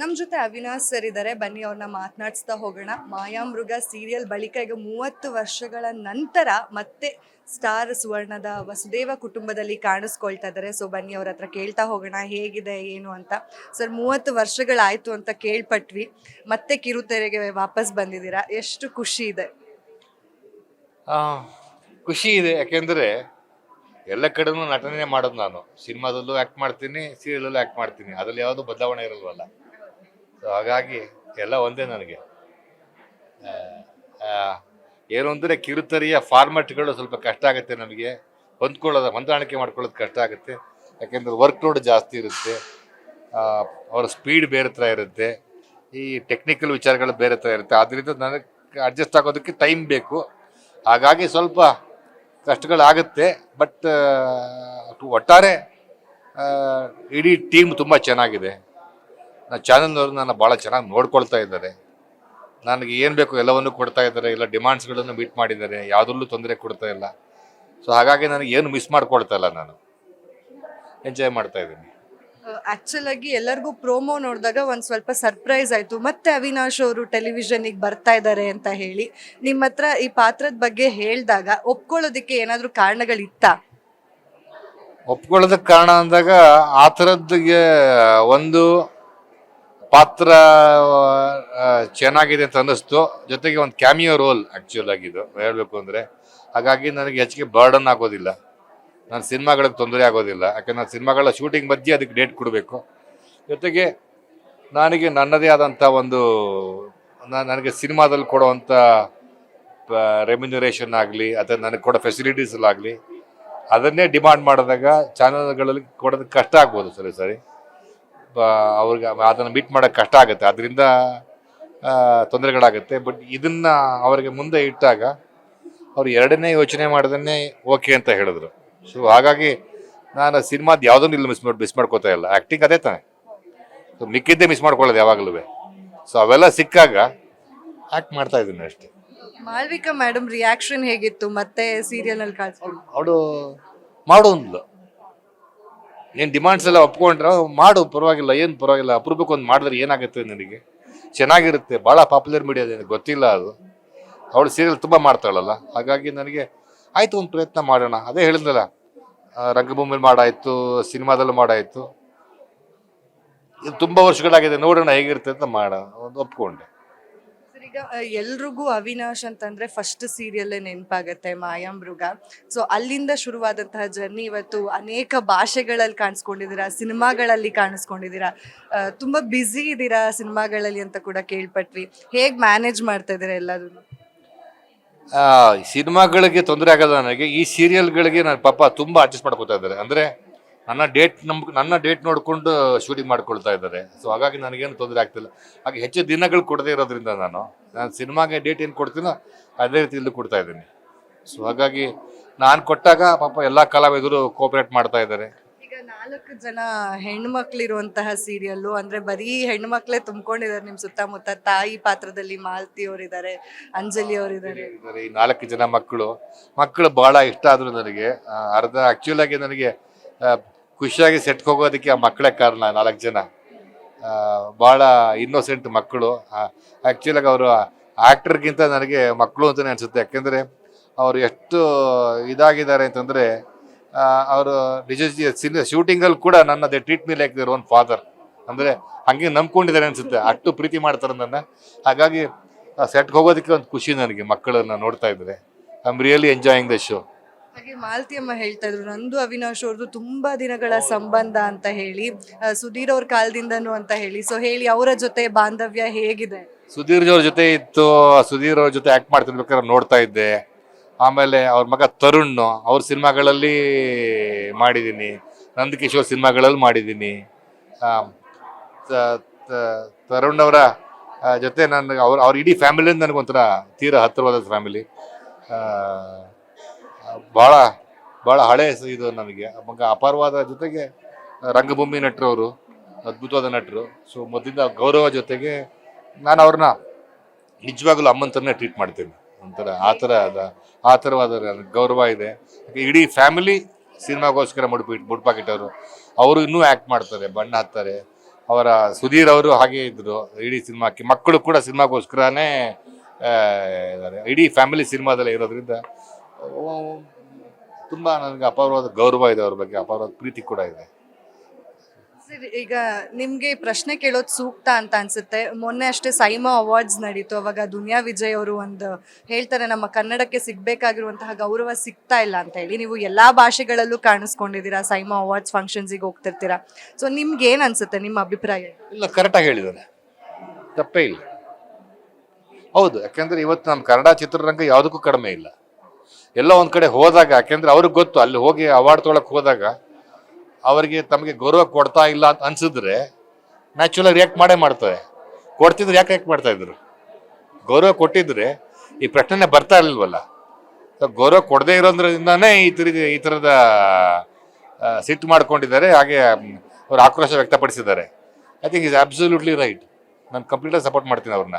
ನಮ್ಮ ಜೊತೆ ಅವಿನಾಶ್ ಸರ್ ಇದ್ದಾರೆ ಬನ್ನಿ ಅವ್ರನ್ನ ಮಾತನಾಡಿಸ್ತಾ ಹೋಗೋಣ. ಮಾಯಾಮೃಗ ಸೀರಿಯಲ್ ಬಳಿಕ ಈಗ ಮೂವತ್ತು ವರ್ಷಗಳ ನಂತರ ಮತ್ತೆ ಸ್ಟಾರ್ ಸುವರ್ಣದ ವಸುದೇವ ಕುಟುಂಬದಲ್ಲಿ ಕಾಣಿಸ್ಕೊಳ್ತಾ ಇದ್ದಾರೆ ಸೊ ಬನ್ನಿ, ಅವ್ರ ಹತ್ರ ಕೇಳ್ತಾ ಹೋಗೋಣ. ಹೇಗಿದೆ, ಏನು ಅಂತ. ಸರ್, ಮೂವತ್ತು ವರ್ಷಗಳಾಯ್ತು ಅಂತ ಕೇಳ್ಪಟ್ವಿ. ಮತ್ತೆ ಕಿರುತೆರೆಗೆ ವಾಪಸ್ ಬಂದಿದ್ದೀರಾ. ಎಷ್ಟು ಖುಷಿ ಇದೆ. ಖುಷಿ ಇದೆ. ಯಾಕೆಂದರೆ ಎಲ್ಲ ಕಡೆನೂ ನಟನೆ ಮಾಡೋದು ನಾನು. ಸಿನಿಮಾದಲ್ಲೂ ಆ್ಯಕ್ಟ್ ಮಾಡ್ತೀನಿ ಸೀರಿಯಲಲ್ಲೂ ಆ್ಯಕ್ಟ್ ಮಾಡ್ತೀನಿ. ಅದರಲ್ಲಿ ಯಾವುದೂ ಬದಲಾವಣೆ ಇರಲ್ವಲ್ಲ. ಸೊ ಹಾಗಾಗಿ ಎಲ್ಲ ಒಂದೇ ನನಗೆ. ಏನು ಅಂದರೆ ಕಿರುತೆರೆಯ ಫಾರ್ಮೆಟ್ಗಳು ಸ್ವಲ್ಪ ಕಷ್ಟ ಆಗುತ್ತೆ ನಮಗೆ. ಹೊಂದ್ಕೊಳ್ಳೋದು, ಹೊಂದಾಣಿಕೆ ಮಾಡ್ಕೊಳ್ಳೋದು ಕಷ್ಟ ಆಗುತ್ತೆ. ಯಾಕೆಂದರೆ ವರ್ಕ್ ಲೋಡ್ ಜಾಸ್ತಿ ಇರುತ್ತೆ. ಅವರ ಸ್ಪೀಡ್ ಬೇರೆ ಥರ ಇರುತ್ತೆ. ಈ ಟೆಕ್ನಿಕಲ್ ವಿಚಾರಗಳು ಬೇರೆ ಥರ ಇರುತ್ತೆ. ಆದ್ದರಿಂದ ನನಗೆ ಅಡ್ಜಸ್ಟ್ ಆಗೋದಕ್ಕೆ ಟೈಮ್ ಬೇಕು. ಹಾಗಾಗಿ ಸ್ವಲ್ಪ ಕಷ್ಟಗಳಾಗುತ್ತೆ. ಬಟ್ ಒಟ್ಟಾರೆ ಇಡೀ ಟೀಮ್ ತುಂಬ ಚೆನ್ನಾಗಿದೆ. ನನ್ನ ಚಾನಲ್ನವರು ನನ್ನ ಭಾಳ ಚೆನ್ನಾಗಿ ನೋಡ್ಕೊಳ್ತಾ ಇದ್ದಾರೆ. ನನಗೆ ಏನು ಬೇಕು ಎಲ್ಲವನ್ನೂ ಕೊಡ್ತಾ ಇದ್ದಾರೆ ಎಲ್ಲ ಡಿಮಾಂಡ್ಸ್ಗಳನ್ನು ಮೀಟ್ ಮಾಡಿದ್ದಾರೆ ಯಾವುದರಲ್ಲೂ ತೊಂದರೆ ಕೊಡ್ತಾ ಇಲ್ಲ. ಸೊ ಹಾಗಾಗಿ ನನಗೆ ಏನು ಮಿಸ್ ಮಾಡ್ಕೊಳ್ತಾ ಇಲ್ಲ ನಾನು. ಎಂಜಾಯ್ ಮಾಡ್ತಾ ಇದ್ದೀನಿ. ಆಕ್ಚುಲ್ ಆಗಿ ಎಲ್ಲರಿಗೂ ಪ್ರೋಮೋ ನೋಡಿದಾಗ ಒಂದು ಸ್ವಲ್ಪ ಸರ್ಪ್ರೈಸ್ ಆಯಿತು. ಮತ್ತೆ ಅವಿನಾಶ್ ಅವರು ಟೆಲಿವಿಷನಿಗೆ ಬರ್ತಾ ಇದ್ದಾರೆ ಅಂತ ಹೇಳಿ ನಿಮ್ಮ ಹತ್ರ ಈ ಪಾತ್ರದ ಬಗ್ಗೆ ಹೇಳಿದಾಗ ಒಪ್ಕೊಳ್ಳೋದಕ್ಕೆ ಏನಾದರೂ ಕಾರಣಗಳಿತ್ತಾ? ಒಪ್ಕೊಳ್ಳೋದಕ್ಕೆ ಕಾರಣ ಅಂದಾಗ ಆ ಥರದ್ದಿಗೆ ಒಂದು ಪಾತ್ರ ಚೆನ್ನಾಗಿದೆ ಅಂತ ಅನ್ನಿಸ್ತು. ಜೊತೆಗೆ ಒಂದು ಕ್ಯಾಮಿಯೋ ರೋಲ್ ಆ್ಯಕ್ಚುಲ್ ಆಗಿದ್ದು ಹೇಳಬೇಕು ಅಂದರೆ, ಹಾಗಾಗಿ ನನಗೆ ಹೆಚ್ಚಿಗೆ ಬರ್ಡನ್ ಆಗೋದಿಲ್ಲ. ನಾನು ಸಿನಿಮಾಗಳಿಗೆ ತೊಂದರೆ ಆಗೋದಿಲ್ಲ. ಯಾಕಂದ್ರೆ ನಾನು ಸಿನಿಮಾಗಳ ಶೂಟಿಂಗ್ ಮಧ್ಯೆ ಅದಕ್ಕೆ ಡೇಟ್ ಕೊಡಬೇಕು. ಜೊತೆಗೆ ನನಗೆ ನನ್ನದೇ ಆದಂಥ ಒಂದು ನನಗೆ ಸಿನಿಮಾದಲ್ಲಿ ಕೊಡುವಂಥ ರೆಮ್ಯುನರೇಷನ್ ಆಗಲಿ ಅಥವಾ ನನಗೆ ಕೊಡೋ ಫೆಸಿಲಿಟೀಸಲ್ಲಾಗಲಿ ಅದನ್ನೇ ಡಿಮಾಂಡ್ ಮಾಡಿದಾಗ ಚಾನಲ್ಗಳಲ್ಲಿ ಕೊಡೋದಕ್ಕೆ ಕಷ್ಟ ಆಗ್ಬೋದು ಸರಿ ಸರಿ. ಅವ್ರಿಗೆ ಅದನ್ನು ಮೀಟ್ ಮಾಡೋಕೆ ಕಷ್ಟ ಆಗುತ್ತೆ. ಅದರಿಂದ ತೊಂದರೆಗಳಾಗುತ್ತೆ. ಬಟ್ ಇದನ್ನು ಅವರಿಗೆ ಮುಂದೆ ಇಟ್ಟಾಗ ಅವ್ರು ಎರಡನೇ ಯೋಚನೆ ಮಾಡೋದನ್ನೇ ಓಕೆ ಅಂತ ಹೇಳಿದ್ರು. ಸೊ ಹಾಗಾಗಿ ನಾನು ಸಿನಿಮಾದ ಯಾವುದನ್ನು ಇಲ್ಲಿ ಮಿಸ್ ಮಾಡಿ ಮಿಸ್ ಮಾಡ್ಕೋತಾ ಇಲ್ಲ. ಆ್ಯಕ್ಟಿಂಗ್ ಅದೇ ತಾನೆ. ಸೊ ಮಿಕ್ಕಿದ್ದೇ ಮಿಸ್ ಮಾಡ್ಕೊಳ್ಳೋದು ಯಾವಾಗಲೂ. ಸೊ ಅವೆಲ್ಲ ಸಿಕ್ಕಾಗ ಆ್ಯಕ್ಟ್ ಮಾಡ್ತಾ ಇದ್ದೀನಿ ಅಷ್ಟೇ. ಮಾಲ್ವಿಕಾ ಮೇಡಮ್ ರಿಯಾಕ್ಷನ್ ಹೇಗಿತ್ತು? ಮತ್ತೆ ಸೀರಿಯಲ್ ಅಲ್ಲಿ ಕಾಣಿಸ್ಕೊಂಡು ಅವಳು ಮಾಡು ಏನು ಡಿಮಾಂಡ್ಸ್ ಎಲ್ಲ ಒಪ್ಕೊಂಡ್ರೆ ಮಾಡು, ಪರವಾಗಿಲ್ಲ, ಏನು ಪರವಾಗಿಲ್ಲ, ಅಪರೂಪಕ್ಕೆ ಒಂದು ಮಾಡಿದ್ರೆ ಏನಾಗುತ್ತೆ ನಿನಗೆ? ಚೆನ್ನಾಗಿರುತ್ತೆ ಭಾಳ ಪಾಪ್ಯುಲರ್ ಮೀಡಿಯಾ ನನಗೆ ಗೊತ್ತಿಲ್ಲ ಅದು. ಅವಳು ಸೀರಿಯಲ್ ತುಂಬ ಮಾಡ್ತಾಳಲ್ಲ, ಹಾಗಾಗಿ ನನಗೆ ಆಯಿತು, ಒಂದು ಪ್ರಯತ್ನ ಮಾಡೋಣ. ಅದೇ ಹೇಳಿದ್ನಲ್ಲ ರಂಗಭೂಮಿಲಿ ಮಾಡಾಯಿತು, ಸಿನಿಮಾದಲ್ಲೂ ಮಾಡಾಯಿತು. ಇದು ತುಂಬ ವರ್ಷಗಳಾಗಿದೆ, ನೋಡೋಣ ಹೇಗಿರುತ್ತೆ ಅಂತ ಮಾಡೋಣ ಒಂದು ಒಪ್ಕೊಂಡೆ. ಈಗ ಎಲ್ರಿಗೂ ಅವಿನಾಶ್ ಅಂತಂದ್ರೆ ಫಸ್ಟ್ ಸೀರಿಯಲ್ ನೆನಪಾಗತ್ತೆ ಮಾಯಾಮೃಗ ಸೊ ಅಲ್ಲಿಂದ ಶುರುವಾದಂತಹ ಜರ್ನಿ ಇವತ್ತು ಅನೇಕ ಭಾಷೆಗಳಲ್ಲಿ ಕಾಣಿಸ್ಕೊಂಡಿದ್ದೀರಾ, ಸಿನಿಮಾಗಳಲ್ಲಿ ಕಾಣಿಸ್ಕೊಂಡಿದ್ದೀರಾ ತುಂಬಾ ಬ್ಯುಸಿ ಇದ್ದೀರಾ ಸಿನಿಮಾಗಳಲ್ಲಿ ಅಂತ ಕೂಡ ಕೇಳ್ಪಟ್ವಿ. ಹೇಗ್ ಮ್ಯಾನೇಜ್ ಮಾಡ್ತಾ ಇದ್ದೀರಾ ಎಲ್ಲದನ್ನು? ಸಿನಿಮಾಗಳಿಗೆ ತೊಂದರೆ ಆಗಲ್ಲ ನನಗೆ. ಈ ಸೀರಿಯಲ್ಗಳಿಗೆ ನಾನು ಪಾಪ ತುಂಬಾ ಅಡ್ಜಸ್ಟ್ ಮಾಡ್ಕೊತಾ ಇದ್ದಾರೆ. ಅಂದರೆ ನನ್ನ ಡೇಟ್ ನಮ್ಗೆ ನನ್ನ ಡೇಟ್ ನೋಡಿಕೊಂಡು ಶೂಟಿಂಗ್ ಮಾಡ್ಕೊಳ್ತಾ ಇದ್ದಾರೆ. ಸೊ ಹಾಗಾಗಿ ನನಗೇನು ತೊಂದರೆ ಆಗ್ತಿಲ್ಲ. ಹಾಗೆ ಹೆಚ್ಚು ದಿನಗಳು ಕೊಡದೇ ಇರೋದ್ರಿಂದ ನಾನು ನಾನು ಸಿನಿಮಾಗೆ ಡೇಟ್ ಏನು ಕೊಡ್ತೀನೋ ಅದೇ ರೀತಿಯಲ್ಲಿ ಕೊಡ್ತಾ ಇದ್ದೀನಿ. ಸೊ ಹಾಗಾಗಿ ನಾನು ಕೊಟ್ಟಾಗ ಪಾಪ ಎಲ್ಲ ಕಲಾವಿದರು ಕೋಪರೇಟ್ ಮಾಡ್ತಾ ಇದ್ದಾರೆ. ಈಗ ನಾಲ್ಕು ಜನ ಹೆಣ್ಮಕ್ಳಿರುವಂತಹ ಸೀರಿಯಲ್ಲು ಅಂದ್ರೆ ಬರೀ ಹೆಣ್ಮಕ್ಳೇ ತುಂಬ್ಕೊಂಡಿದ್ದಾರೆ ನಿಮ್ ಸುತ್ತಮುತ್ತ. ತಾಯಿ ಪಾತ್ರದಲ್ಲಿ ಮಾಲತಿ ಅವರಿದ್ದಾರೆ ಅಂಜಲಿ ಅವರಿದ್ದಾರೆ. ಇದ್ದಾರೆ ಈ ನಾಲ್ಕು ಜನ ಮಕ್ಕಳು ಮಕ್ಕಳು ಬಹಳ ಇಷ್ಟ ಆದ್ರು ನನಗೆ. ಅರ್ಧ ಆಕ್ಚುಲ್ ಆಗಿ ನನಗೆ ಖುಷಿಯಾಗಿ ಸೆಟ್ ಹೋಗೋದಕ್ಕೆ ಆ ಮಕ್ಕಳೇ ಕಾರಣ, ನಾಲ್ಕು ಜನ. ಭಾಳ ಇನ್ನೋಸೆಂಟ್ ಮಕ್ಕಳು. ಆ್ಯಕ್ಚುಲಾಗಿ ಅವರು ಆ್ಯಕ್ಟರ್ಗಿಂತ ನನಗೆ ಮಕ್ಕಳು ಅಂತಲೇ ಅನಿಸುತ್ತೆ. ಯಾಕೆಂದರೆ ಅವರು ಎಷ್ಟು ಇದಾಗಿದ್ದಾರೆ ಅಂತಂದರೆ ಅವರು ನಿಜ ಶೂಟಿಂಗಲ್ಲಿ ಕೂಡ ನನ್ನ they treat me like father ಅಂದರೆ ಹಂಗೆ ನಂಬ್ಕೊಂಡಿದ್ದಾರೆ ಅನಿಸುತ್ತೆ. ಅಷ್ಟು ಪ್ರೀತಿ ಮಾಡ್ತಾರೆ ನನ್ನ. ಹಾಗಾಗಿ ಸೆಟ್ಗೆ ಹೋಗೋದಕ್ಕೆ ಒಂದು ಖುಷಿ ನನಗೆ ಮಕ್ಕಳನ್ನು ನೋಡ್ತಾ ಇದ್ದರೆ I am really enjoying the show ಹಾಗೆ ಮಾಲತಿ ಅಮ್ಮ ಹೇಳ್ತಾ ಇದ್ರು ನಂದು ಅವಿನಾಶ್ ಅವ್ರದ್ದು ತುಂಬಾ ದಿನಗಳ ಸಂಬಂಧ ಅಂತ ಹೇಳಿ ಆ, ಸುಧೀರ್ ಅವ್ರ ಕಾಲದಿಂದನು ಅಂತ ಹೇಳಿ. ಸೊ ಹೇಳಿ ಅವರ ಜೊತೆ ಬಾಂಧವ್ಯ ಹೇಗಿದೆ? ಸುಧೀರ್ ಅವ್ರ ಜೊತೆ ಇತ್ತು ಸುಧೀರ್ ಅವ್ರ ಜೊತೆ ಆಕ್ಟ್ ಮಾಡ್ತಿರ್ಬೇಕಾದ್ರೆ ನೋಡ್ತಾ ಇದ್ದೆ. ಆಮೇಲೆ ಅವ್ರ ಮಗ ತರುಣ್ ಅವ್ರ ಸಿನಿಮಾಗಳಲ್ಲಿ ಮಾಡಿದ್ದೀನಿ ನಂದಕಿಶೋರ್ ಸಿನಿಮಾಗಳಲ್ಲಿ ಮಾಡಿದ್ದೀನಿ ಆ, ತ- ತ- ತರುಣ್ ಅವರ ಆ, ಜೊತೆ ನನಗೆ ಅವ್ರ ಅವ್ರ ಇಡೀ ಫ್ಯಾಮಿಲಿಯಿಂದ ನನಗೊಂಥರ ತೀರಾ ಹತ್ತಿರವಾದ ಫ್ಯಾಮಿಲಿ ಭಾಳ ಭಾಳ ಹಳೆ ಇದು ನನಗೆ ಮಗ ಅಪಾರವಾದ ಜೊತೆಗೆ ರಂಗಭೂಮಿ ನಟರು ಅವರು ಅದ್ಭುತವಾದ ನಟರು. ಸೊ ಮೊದಲಿಂದ ಗೌರವ ಜೊತೆಗೆ ನಾನು ಅವ್ರನ್ನ ನಿಜವಾಗ್ಲೂ ಅಮ್ಮನ ಥರನೇ ಟ್ರೀಟ್ ಮಾಡ್ತೀನಿ. ಒಂಥರ ಆ ಥರ ಅದ ಆ ಥರವಾದ ಗೌರವ ಇದೆ. ಇಡೀ ಫ್ಯಾಮಿಲಿ ಸಿನಿಮಾಗೋಸ್ಕರ ಮುಡುಪಿ, ಮುಡ್ಪಾಕಿಟ್ಟವರು. ಅವರು ಇನ್ನೂ ಆ್ಯಕ್ಟ್ ಮಾಡ್ತಾರೆ, ಬಣ್ಣ ಹಾಕ್ತಾರೆ ಅವರ ಸುಧೀರ್ ಅವರು ಹಾಗೆ ಇದ್ದರು ಇಡೀ ಸಿನಿಮಾಕ್ಕೆ ಮಕ್ಕಳು ಕೂಡ ಸಿನಿಮಾಗೋಸ್ಕರನೇ ಇದ್ದಾರೆ ಇಡೀ ಫ್ಯಾಮಿಲಿ ಸಿನಿಮಾದಲ್ಲೇ ಇರೋದ್ರಿಂದ ತುಂಬಾ ನನಗೆ ಅಪಾರವಾದ ಗೌರವ ಇದೆ ಅವ್ರ ಬಗ್ಗೆ ಅಪಾರವಾದ ಪ್ರೀತಿ ಕೂಡ ಇದೆ. ಸರ್ ಈಗ ನಿಮಗೆ ಪ್ರಶ್ನೆ ಕೇಳೋದು ಸೂಕ್ತ ಅಂತ ಅನ್ಸುತ್ತೆ. ಮೊನ್ನೆ ಅಷ್ಟೇ ಸೈಮಾ ಅವಾರ್ಡ್ಸ್ ನಡೀತು ಅವಾಗ ದುನಿಯಾ ವಿಜಯ್ ಅವರು ಒಂದು ಹೇಳ್ತಾರೆ ನಮ್ಮ ಕನ್ನಡಕ್ಕೆ ಸಿಗಬೇಕಾಗಿರುವಂತಹ ಗೌರವ ಸಿಗ್ತಾ ಇಲ್ಲ ಅಂತ ಹೇಳಿ. ನೀವು ಎಲ್ಲಾ ಭಾಷೆಗಳಲ್ಲೂ ಕಾಣಿಸ್ಕೊಂಡಿದ್ದೀರಾ ಸೈಮಾ ಅವಾರ್ಡ್ಸ್ ಫಂಕ್ಷನ್ಸಿಗೆ ಹೋಗ್ತಿರ್ತೀರಾ? ಸೊ ನಿಮ್ಗೆ ಏನು ಅನ್ಸುತ್ತೆ ನಿಮ್ಮ ಅಭಿಪ್ರಾಯ? ಇಲ್ಲ ಕರೆಕ್ಟಾಗಿ ಹೇಳಿದ್ದಾರೆ ತಪ್ಪೇ ಇಲ್ಲ. ಹೌದು ಯಾಕೆಂದ್ರೆ ಇವತ್ತು ನಮ್ಮ ಕನ್ನಡ ಚಿತ್ರರಂಗ ಯಾವುದಕ್ಕೂ ಕಡಿಮೆ ಇಲ್ಲ. ಎಲ್ಲ ಒಂದು ಕಡೆ ಹೋದಾಗ, ಯಾಕೆಂದ್ರೆ ಅವ್ರಿಗೆ ಗೊತ್ತು, ಅಲ್ಲಿ ಹೋಗಿ ಅವಾರ್ಡ್ ತೊಗೊಳಕ್ ಹೋದಾಗ ಅವರಿಗೆ ತಮಗೆ ಗೌರವ ಕೊಡ್ತಾ ಇಲ್ಲ ಅಂತ ಅನ್ಸಿದ್ರೆ ನ್ಯಾಚುರಲ್ ರಿಯಾಕ್ಟ್ ಮಾಡೇ ಮಾಡ್ತಾರೆ. ಕೊಡ್ತಿದ್ರೆ ಯಾಕೆ ರಿಯಾಕ್ಟ್ ಮಾಡ್ತಾ ಇದ್ರು? ಗೌರವ ಕೊಟ್ಟಿದ್ರೆ ಈ ಪ್ರಶ್ನೆ ಬರ್ತಾ ಇರಲಿಲ್ವಲ್ಲ? ಗೌರವ ಕೊಡದೆ ಇರೋದ್ರಿಂದಾನೇ ಈ ತರ ಈ ಥರದ ಸಿಟ್ಟು ಮಾಡ್ಕೊಂಡಿದ್ದಾರೆ. ಹಾಗೆ ಅವರು ಆಕ್ರೋಶ ವ್ಯಕ್ತಪಡಿಸಿದ್ದಾರೆ. I think is absolutely right ನಾನು ಕಂಪ್ಲೀಟಾಗಿ ಸಪೋರ್ಟ್ ಮಾಡ್ತೀನಿ ಅವ್ರನ್ನ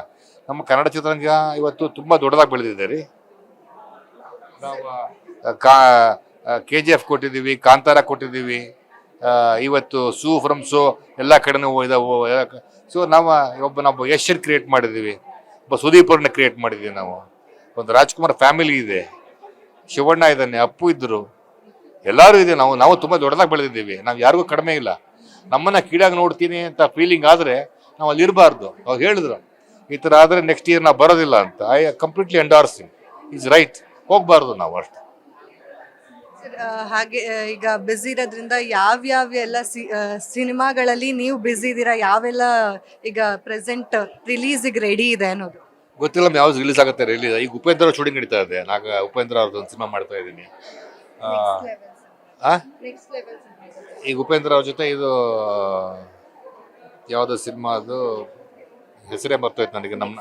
ನಮ್ಮ ಕನ್ನಡ ಚಿತ್ರರಂಗ ಇವತ್ತು ತುಂಬ ದೊಡ್ಡದಾಗಿ ಬೆಳೆದಿದೆ ರೀ. ಕಾ ಕೆ ಜಿ ಎಫ್ ಕೊಟ್ಟಿದ್ದೀವಿ, ಕಾಂತಾರ ಕೊಟ್ಟಿದ್ದೀವಿ ಇವತ್ತು ಸೂ ಫ್ರಮ್ ಸೋ ಎಲ್ಲ ಕಡೆನೂ ಇದಾವೆ ಸೊ ನಾವು ಒಬ್ಬ ನಾವು ಯಶರ್ ಕ್ರಿಯೇಟ್ ಮಾಡಿದ್ದೀವಿ, ಒಬ್ಬ ಸುದೀಪ್ ಕ್ರಿಯೇಟ್ ಮಾಡಿದ್ದೀವಿ ನಾವು. ಒಂದು ರಾಜ್ಕುಮಾರ್ ಫ್ಯಾಮಿಲಿ ಇದೆ, ಶಿವಣ್ಣ ಇದ್ದಾನೆ, ಅಪ್ಪು ಇದ್ದರು ಎಲ್ಲರೂ ಇದೆ, ನಾವು ನಾವು ತುಂಬ ದೊಡ್ಡದಾಗಿ ಬೆಳೆದಿದ್ದೀವಿ, ನಾವು ಯಾರಿಗೂ ಕಡಿಮೆ ಇಲ್ಲ. ನಮ್ಮನ್ನು ಕೀಡಾಗಿ ನೋಡ್ತೀನಿ ಅಂತ ಫೀಲಿಂಗ್ ಆದರೆ ನಾವು ಅಲ್ಲಿ ಇರಬಾರ್ದು, ಅವ್ರು ಹೇಳಿದ್ರು. ಈ ಥರ ಆದರೆ ನೆಕ್ಸ್ಟ್ ಇಯರ್ ನಾವು ಬರೋದಿಲ್ಲ ಅಂತ I completely endorsing is right ಹೋಗ್ಬಾರ್ದು ನಾವು ಅಷ್ಟೇ. ಸರ್, ಹಾಗೆ ಈಗ ಬ್ಯುಸಿ ಇರೋದ್ರಿಂದ ಯಾವ ಎಲ್ಲ ಸಿ- ಸಿನಿಮಾಗಳಲ್ಲಿ ನೀವು ಬ್ಯುಸಿ ಇದ್ದೀರಾ? ಯಾವೆಲ್ಲ ಈಗ ಪ್ರೆಸೆಂಟ್ ರಿಲೀಸಿಗೆ ರೆಡಿ ಇದೆ ಅನ್ನೋದು? ಗೊತ್ತಿಲ್ಲ ಯಾವ್ದು ರಿಲೀಸ್ ಆಗುತ್ತೆ ರಿಲೀಸ್ ಈಗ ಉಪೇಂದ್ರ ಶೂಟಿಂಗ್ ನಡೀತಾ ಇದೆ. ನಾಗ ಉಪೇಂದ್ರ ಅವ್ರದ್ದು ಒಂದು ಸಿನಿಮಾ ಮಾಡ್ತಾ ಇದ್ದೀನಿ? ಈಗ ಉಪೇಂದ್ರ ಅವ್ರ ಜೊತೆ ಇದು ಯಾವುದೋ ಸಿನಿಮಾ ಅದು ಹೆಸರೇ ಬರ್ತೈತೆ ನನಗೆ ನಮ್ಮ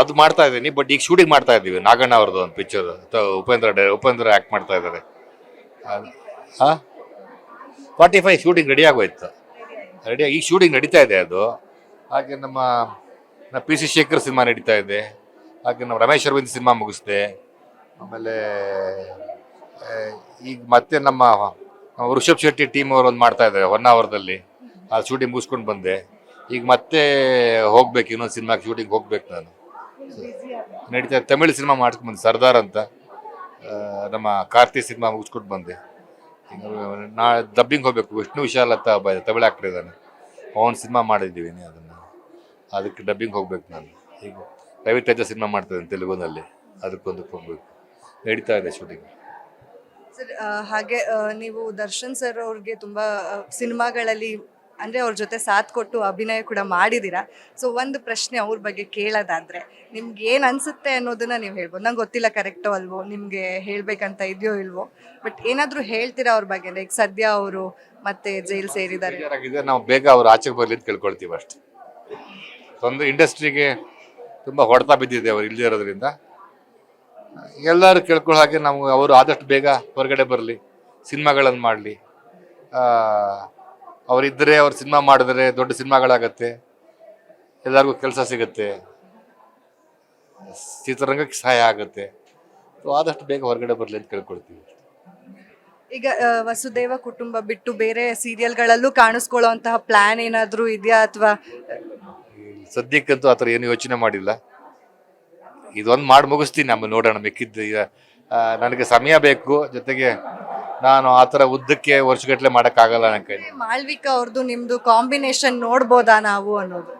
ಅದು ಮಾಡ್ತಾ ಇದ್ದೀನಿ ಬಟ್ ಈಗ ಶೂಟಿಂಗ್ ಮಾಡ್ತಾ ಇದ್ದೀವಿ. ನಾಗಣ್ಣ ಅವ್ರದ್ದು ಒಂದು ಪಿಕ್ಚರ್ ಉಪೇಂದ್ರ ಉಪೇಂದ್ರ ಆ್ಯಕ್ಟ್ ಮಾಡ್ತಾ ಇದ್ದಾರೆ. ಫಾರ್ಟಿ ಫೈವ್ ಶೂಟಿಂಗ್ ರೆಡಿ ಆಗೋಯ್ತು. ರೆಡಿ ಈಗ ಶೂಟಿಂಗ್ ನಡೀತಾ ಇದೆ ಅದು. ಹಾಗೆ ನಮ್ಮ ಪಿ ಸಿ ಶೇಖರ್ ಸಿನಿಮಾ ನಡೀತಾ ಇದೆ. ಹಾಗೆ ನಮ್ಮ ರಮೇಶ್ ಅರವಿಂದ್ ಸಿನಿಮಾ ಮುಗಿಸ್ದೆ. ಆಮೇಲೆ ಈಗ ಮತ್ತೆ ನಮ್ಮ ನಮ್ಮ ಋಷಭ್ ಶೆಟ್ಟಿ ಟೀಮ್ ಅವರು ಒಂದು ಮಾಡ್ತಾ ಇದ್ದಾರೆ ಹೊನ್ನಾವರದಲ್ಲಿ ಆ ಶೂಟಿಂಗ್ ಮುಗಿಸ್ಕೊಂಡು ಬಂದೆ. ಈಗ ಮತ್ತೆ ಹೋಗ್ಬೇಕು, ಇನ್ನೊಂದು ಸಿನಿಮಾಗೆ ಶೂಟಿಂಗ್ ಹೋಗ್ಬೇಕು ನಾನು. ನಡೀತಾ ತಮಿಳು ಸಿನಿಮಾ ಮಾಡ್ಕೊಂಡು ಬಂದೆ ಸರ್ದಾರ್ ಅಂತ. ನಮ್ಮ ಕಾರ್ತಿ ಸಿನಿಮಾ ಮುಗಿಸ್ಕೊಟ್ಟು ಬಂದೆ. ನಾಳೆ ನಾ ಡಬ್ಬಿಂಗ್ ಹೋಗ್ಬೇಕು ವಿಷ್ಣು ವಿಶಾಲ್ ಅಂತ ಒಬ್ಬ ತಮಿಳು ಆಕ್ಟರ್ ಇದ್ದಾನೆ ಅವನ ಸಿನಿಮಾ ಮಾಡಿದ್ದೀವಿ ಅದನ್ನು. ಅದಕ್ಕೆ ಡಬ್ಬಿಂಗ್ ಹೋಗ್ಬೇಕು ನಾನು. ಈಗ ರವಿ ತೇಜ ಸಿನಿಮಾ ಮಾಡ್ತಿದ್ದೇನೆ ತೆಲುಗುನಲ್ಲಿ. ಅದಕ್ಕೊಂದಕ್ಕೆ ಹೋಗ್ಬೇಕು. ನಡೀತಾ ಇದೆ ಶೂಟಿಂಗ್ ಸರ್ ಹಾಗೆ ನೀವು ದರ್ಶನ್ ಸರ್ ಅವ್ರಿಗೆ ತುಂಬಾ ಸಿನಿಮಾಗಳಲ್ಲಿ ಅಂದ್ರೆ ಅವ್ರ ಜೊತೆ ಸಾಥ್ ಕೊಟ್ಟು ಅಭಿನಯ ಕೂಡ ಮಾಡಿದ್ದೀರಾ ಸೊ ಒಂದು ಪ್ರಶ್ನೆ ಅವ್ರ ಬಗ್ಗೆ ಕೇಳೋದಾದ್ರೆ, ನಿಮ್ಗೆ ಏನು ಅನ್ಸುತ್ತೆ ಅನ್ನೋದನ್ನ ನೀವು ಹೇಳ್ಬೋದು. ನಂಗೆ ಗೊತ್ತಿಲ್ಲ ಕರೆಕ್ಟೋ ಅಲ್ವೋ, ನಿಮಗೆ ಹೇಳಬೇಕಂತ ಇದೆಯೋ ಇಲ್ವೋ ಬಟ್ ಏನಾದರೂ ಹೇಳ್ತೀರಾ ಅವ್ರ ಬಗ್ಗೆ? ಲೈಕ್ ಸದ್ಯ ಅವರು ಮತ್ತೆ ಜೈಲ್ ಸೇರಿದ್ದಾರೆ. ನಾವು ಬೇಗ ಅವ್ರು ಆಚೆಗೆ ಬರಲಿ ಅಂತ ಕೇಳ್ಕೊಳ್ತೀವಿ ಅಷ್ಟೇ. ಒಂದು ಇಂಡಸ್ಟ್ರಿಗೆ ತುಂಬ ಹೊಡೆತ ಬಿದ್ದಿದೆ ಅವ್ರು ಇಲ್ಲದೆ ಇರೋದ್ರಿಂದ. ಎಲ್ಲರೂ ಕೇಳ್ಕೊಳ್ಳೋ ಹಾಗೆ ನಾವು, ಅವರು ಆದಷ್ಟು ಬೇಗ ಹೊರಗಡೆ ಬರಲಿ ಸಿನಿಮಾಗಳನ್ನು ಮಾಡಲಿ. ಅವರಿದ್ದರೆ ಅವ್ರು ಸಿನಿಮಾ ಮಾಡಿದ್ರೆ ದೊಡ್ಡ ಸಿನಿಮಾಗಳಾಗತ್ತೆ. ಎಲ್ಲರಿಗೂ ಕೆಲಸ ಸಿಗುತ್ತೆ. ಚಿತ್ರರಂಗಕ್ಕೆ ಸಹಾಯ ಆಗುತ್ತೆ. ಸೊ ಆದಷ್ಟು ಬೇಗ ಹೊರಗಡೆ ಬರಲಿ ಅಂತ ಕೇಳ್ಕೊಳ್ತೀವಿ. ಈಗ ವಸುದೇವ ಕುಟುಂಬ ಬಿಟ್ಟು ಬೇರೆ ಸೀರಿಯಲ್ಗಳಲ್ಲೂ ಕಾಣಿಸ್ಕೊಳ್ಳುವಂತಹ ಪ್ಲಾನ್ ಏನಾದರೂ ಇದೆಯಾ ಅಥವಾ? ಸದ್ಯಕ್ಕಂತೂ ಆ ಥರ ಏನು ಯೋಚನೆ ಮಾಡಿಲ್ಲ. ಇದೊಂದು ಮಾಡಿ ಮುಗಿಸ್ತೀನಿ ಆಮೇಲೆ ನೋಡೋಣ ಮಿಕ್ಕಿದ್ದು ಈಗ ನನಗೆ ಸಮಯ ಬೇಕು. ಜೊತೆಗೆ ನಾನು ಆ ಥರ ಉದ್ದಕ್ಕೆ ವರ್ಷಗಟ್ಟಲೆ ಮಾಡೋಕ್ಕಾಗಲ್ಲ ನನ್ನ ಕೈ ಮಾಳ್ವಿಕಾ ಅವ್ರದ್ದು ನಿಮ್ದು ಕಾಂಬಿನೇಷನ್ ನೋಡ್ಬೋದಾ ನಾವು ಅನ್ನೋದು?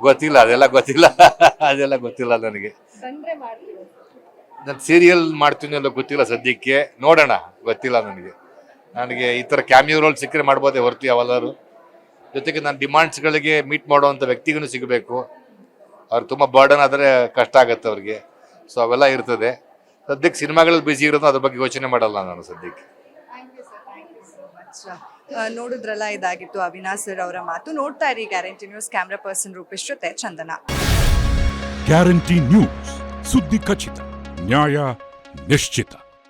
ಗೊತ್ತಿಲ್ಲ ಅದೆಲ್ಲ ಗೊತ್ತಿಲ್ಲ. ಅದೆಲ್ಲ ಗೊತ್ತಿಲ್ಲ ನನಗೆ. ನಾನು ಸೀರಿಯಲ್ ಮಾಡ್ತೀನಿ ಅನ್ನೋ ಗೊತ್ತಿಲ್ಲ ಸದ್ಯಕ್ಕೆ. ನೋಡೋಣ ಗೊತ್ತಿಲ್ಲ ನನಗೆ. ನನಗೆ ಈ ಥರ ಕ್ಯಾಮಿಯೋ ರೋಲ್ ಸಿಕ್ಕರೆ ಮಾಡ್ಬೋದೇ ಹೊರತು ಯಾವೆಲ್ಲರೂ ಜೊತೆಗೆ ನಾನು ಡಿಮಾಂಡ್ಸ್ಗಳಿಗೆ ಮೀಟ್ ಮಾಡುವಂಥ ವ್ಯಕ್ತಿಗೂ ಸಿಗಬೇಕು. ಅವ್ರು ತುಂಬ ಬರ್ಡನ್ ಆದರೆ ಕಷ್ಟ ಆಗುತ್ತೆ ಅವ್ರಿಗೆ. ಸೊ ಅವೆಲ್ಲ ಇರ್ತದೆ. ಸದ್ಯಕ್ಕೆ ಸಿನಿಮಾಗಳಲ್ಲಿ ಬಿಸಿ ಇರೋದು ಅದ್ರ ಬಗ್ಗೆ ಯೋಚನೆ ಮಾಡಲ್ಲ ನಾನು ಸದ್ಯಕ್ಕೆ. ನೋಡಿದ್ರಲ್ಲ ಇದಾಗಿತ್ತು ಅವಿನಾಶ್ ಸರ್ ಅವರ ಮಾತು. ನೋಡ್ತಾ ಇರಿ guarantee news camera person Rupesh ಜೊತೆ ಚಂದನ. ಗ್ಯಾರಂಟಿ ನ್ಯೂಸ್ ಸುದ್ದಿ ಖಚಿತ ನ್ಯಾಯ ನಿಶ್ಚಿತ.